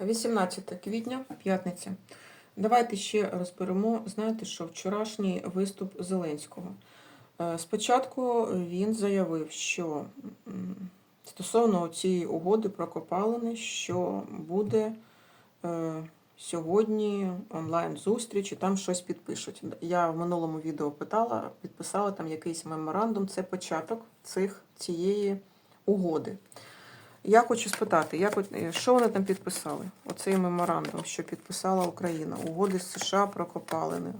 18 квітня, п'ятниця. Давайте ще розберемо. Знаєте, що вчорашній виступ Зеленського. Е, Спочатку він заявив, що стосовно цієї угоди про копалини, що буде е, сьогодні онлайн-зустріч і там щось підпишуть. Я в минулому відео питала, підписала там якийсь меморандум. Це початок цих, цієї угоди. Я хочу спитати, як, е, що вони там підписали? Оцей меморандум, що підписала Україна, угоди з США про копалини.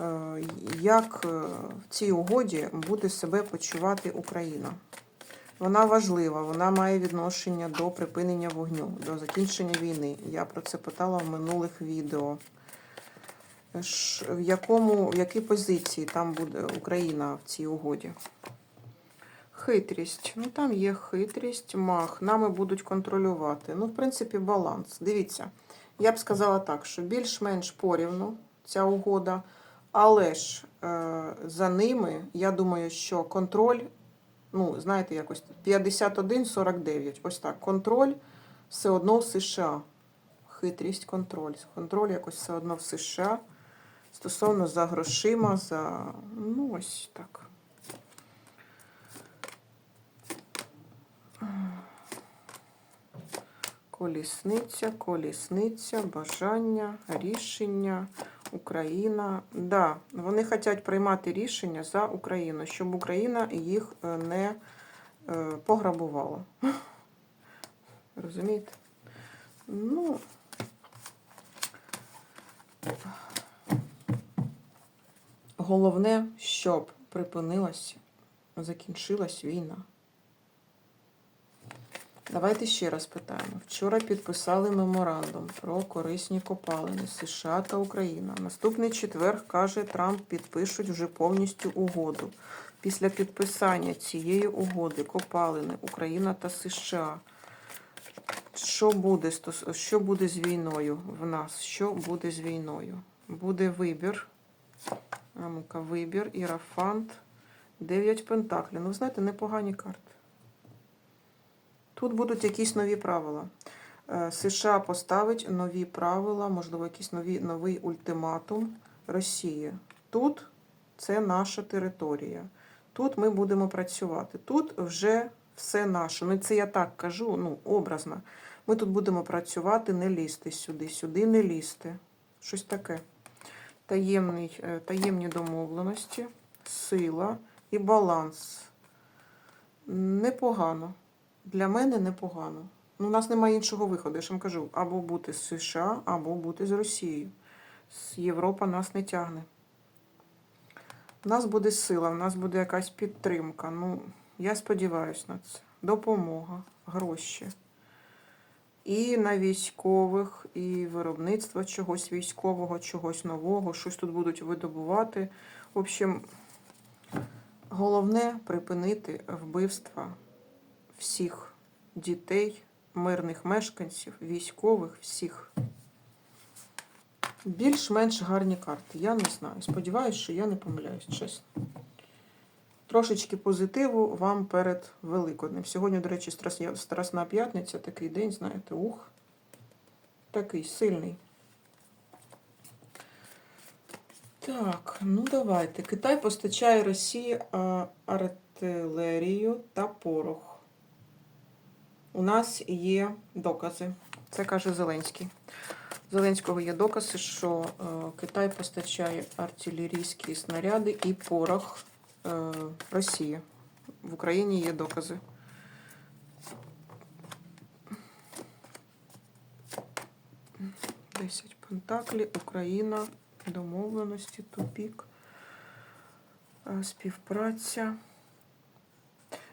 Е, Як е, в цій угоді буде себе почувати Україна? Вона важлива, вона має відношення до припинення вогню, до закінчення війни. Я про це питала в минулих відео. В якому, в якій позиції там буде Україна в цій угоді? Хитрість. Ну там є хитрість, мах. Нами будуть контролювати. Ну, в принципі, баланс. Дивіться, я б сказала так, що більш-менш порівну ця угода, але ж е, за ними, я думаю, що контроль, ну, знаєте, якось 51-49. Ось так. Контроль все одно в США. Хитрість, контроль. Контроль якось все одно в США. Стосовно за грошима, за. Ну, ось так. Колісниця, колісниця, бажання, рішення, Україна. Да, вони хочуть приймати рішення за Україну, щоб Україна їх е, не е, пограбувала. Розумієте? Ну. Головне, щоб припинилась, закінчилась війна. Давайте ще раз питаємо. Вчора підписали меморандум про корисні копалини США та Україна. Наступний четвер, каже Трамп, підпишуть вже повністю угоду. Після підписання цієї угоди копалини Україна та США. Що буде, що буде з війною в нас? Що буде з війною? Буде вибір. А ну-ка, вибір, ірафант, 9 пентаклів. Ну, знаєте, непогані карти. Тут будуть якісь нові правила. Е, США поставить нові правила, можливо, якийсь нові, новий ультиматум Росії. Тут це наша територія. Тут ми будемо працювати. Тут вже все наше. Ну, це я так кажу, ну, образно. Ми тут будемо працювати, не лізти сюди, сюди не лізти. Щось таке. Таємний, е, таємні домовленості, сила і баланс. Непогано. Для мене непогано. Ну, у нас немає іншого виходу. Я ж вам кажу, або бути з США, або бути з Росією. Європа нас не тягне. У нас буде сила, у нас буде якась підтримка. Ну, я сподіваюся на це. Допомога, гроші. І на військових, і виробництво чогось військового, чогось нового, щось тут будуть видобувати. В общем, головне припинити вбивства всіх дітей, мирних мешканців, військових, всіх. Більш-менш гарні карти. Я не знаю. Сподіваюсь, що я не помиляюсь, чесно. Трошечки позитиву вам перед Великоднем. Сьогодні, до речі, Страсна п'ятниця, такий день, знаєте, ух. Такий сильний. Так, ну давайте. Китай постачає Росії артилерію та порох. У нас є докази. Це каже Зеленський. Зеленського є докази, що е, Китай постачає артилерійські снаряди і порох е, Росії. В Україні є докази. Десять пентаклів, Україна, домовленості, тупік, е, співпраця.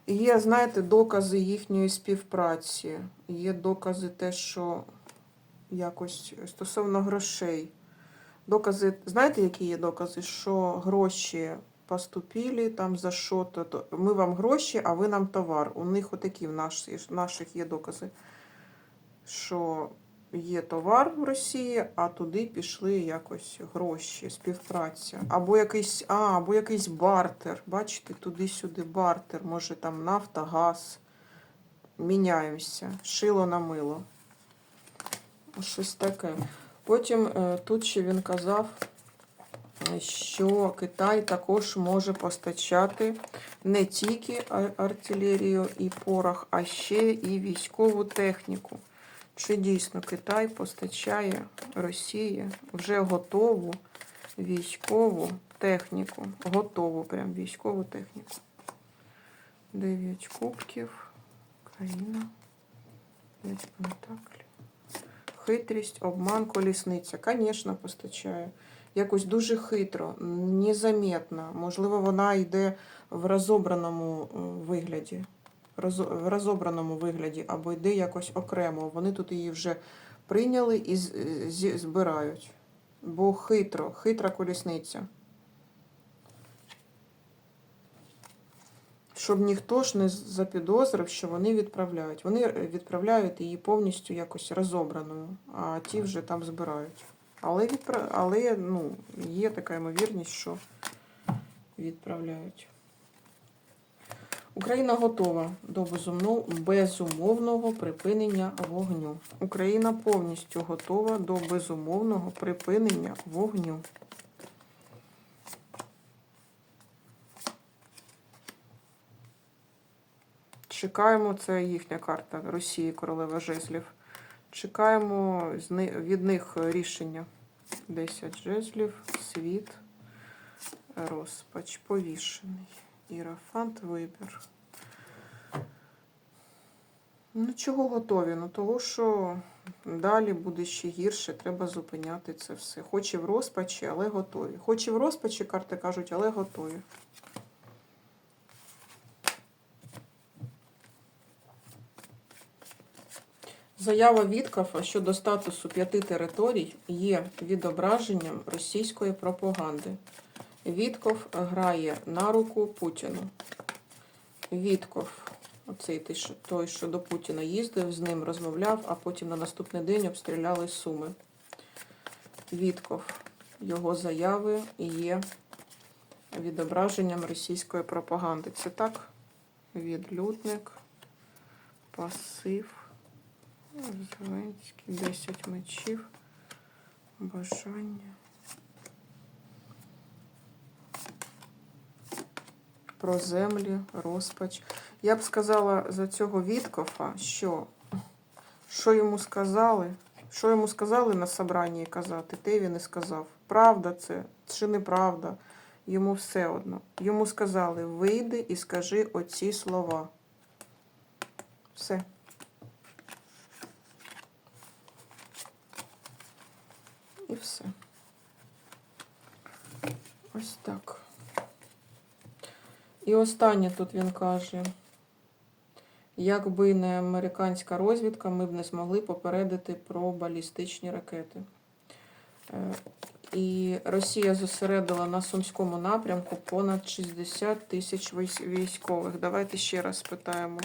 Є, знаєте, докази їхньої співпраці. Є докази те, що якось стосовно грошей. Докази, знаєте, які є докази? Що гроші поступили там за що то, то ми вам гроші, а ви нам товар. У них отакі в наших, наших є докази, що є товар в Росії, а туди пішли якось гроші, співпраця. Або якийсь, а, або якийсь бартер. Бачите, туди-сюди бартер, може там нафта, газ. Міняємося. Шило на мило. Щось таке. Потім е, тут ще він казав, що Китай також може постачати не тільки артилерію і порох, а ще і військову техніку. Чи дійсно Китай постачає Росії вже готову військову техніку? Готову прям військову техніку. Дев'ять кубків. Країна. П'ять пентаклів. Хитрість, обман, колісниця. Звісно, постачає. Якось дуже хитро, незаметно. Можливо, вона йде в розобраному е, вигляді. В розобраному вигляді, або йде якось окремо. Вони тут її вже прийняли і збирають. Бо хитро, хитра колісниця. Щоб ніхто ж не запідозрив, що вони відправляють. Вони е, відправляють її повністю якось розобраною, а ті вже там збирають. Але, відпра... Але ну, є така ймовірність, що відправляють. Україна готова до безумовного припинення вогню. Україна повністю готова до безумовного припинення вогню. Чекаємо, це їхня карта Росії, королева жезлів. Чекаємо від них рішення. 10 жезлів, світ, розпач, повішений. Ірафант, вибір. Ну, чого готові? Ну, того, що далі буде ще гірше, треба зупиняти це все. Хоч і в розпачі, але готові. Хоч і в розпачі, карти кажуть, але готові. Заява Віткафа щодо статусу п'яти територій є відображенням російської пропаганди. Вітков грає на руку Путіну. Вітков, оцей той, що- до Путіна їздив, з ним розмовляв, а потім на наступний день обстріляли Суми. Вітков, його заяви є відображенням російської пропаганди. Це так? Відлюдник, пасив. Зеленський, 10 мечів, бажання. Про землі, розпач. Я б сказала за цього Віткофа, що, що йому сказали, що йому сказали на собранні казати, те він і сказав. Правда це чи неправда, йому все одно. Йому сказали, вийди і скажи оці слова. Все. І все. Ось так. І останнє тут він каже. Якби не американська розвідка, ми б не змогли попередити про балістичні ракети. Е, І Росія зосередила на Сумському напрямку понад 60 тисяч військових. Давайте ще раз спитаємо.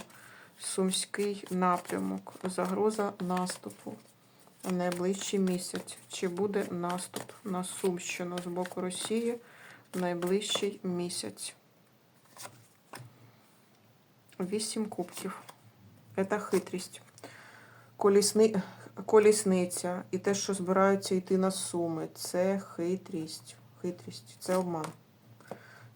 Сумський напрямок. Загроза наступу. У найближчий місяць. Чи буде наступ на Сумщину з боку Росії в найближчий місяць? Вісім кубків. Це хитрість. Колісни... Колісниця і те, що збираються йти на суми, це хитрість. Хитрість, це обман.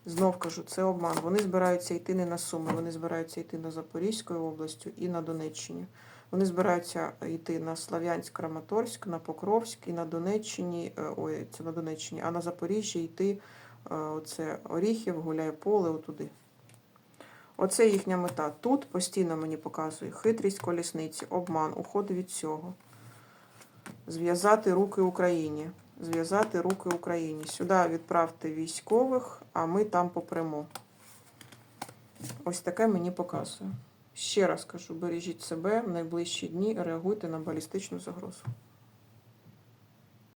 Знов кажу, це обман. Вони збираються йти не на Суми, вони збираються йти на Запорізькою областю і на Донеччині. Вони збираються йти на Слав'янськ, Краматорськ, на Покровськ і на Донеччині, е, ой, це на Донеччині, а на Запоріжжі йти е, оце Оріхів, Гуляйполе, отуди. Оце їхня мета. Тут постійно мені показує хитрість колісниці, обман, уход від цього. Зв'язати руки Україні. Зв'язати руки Україні. Сюди відправте військових, а ми там попремо. Ось таке мені показує. Ще раз кажу, бережіть себе в найближчі дні, реагуйте на балістичну загрозу.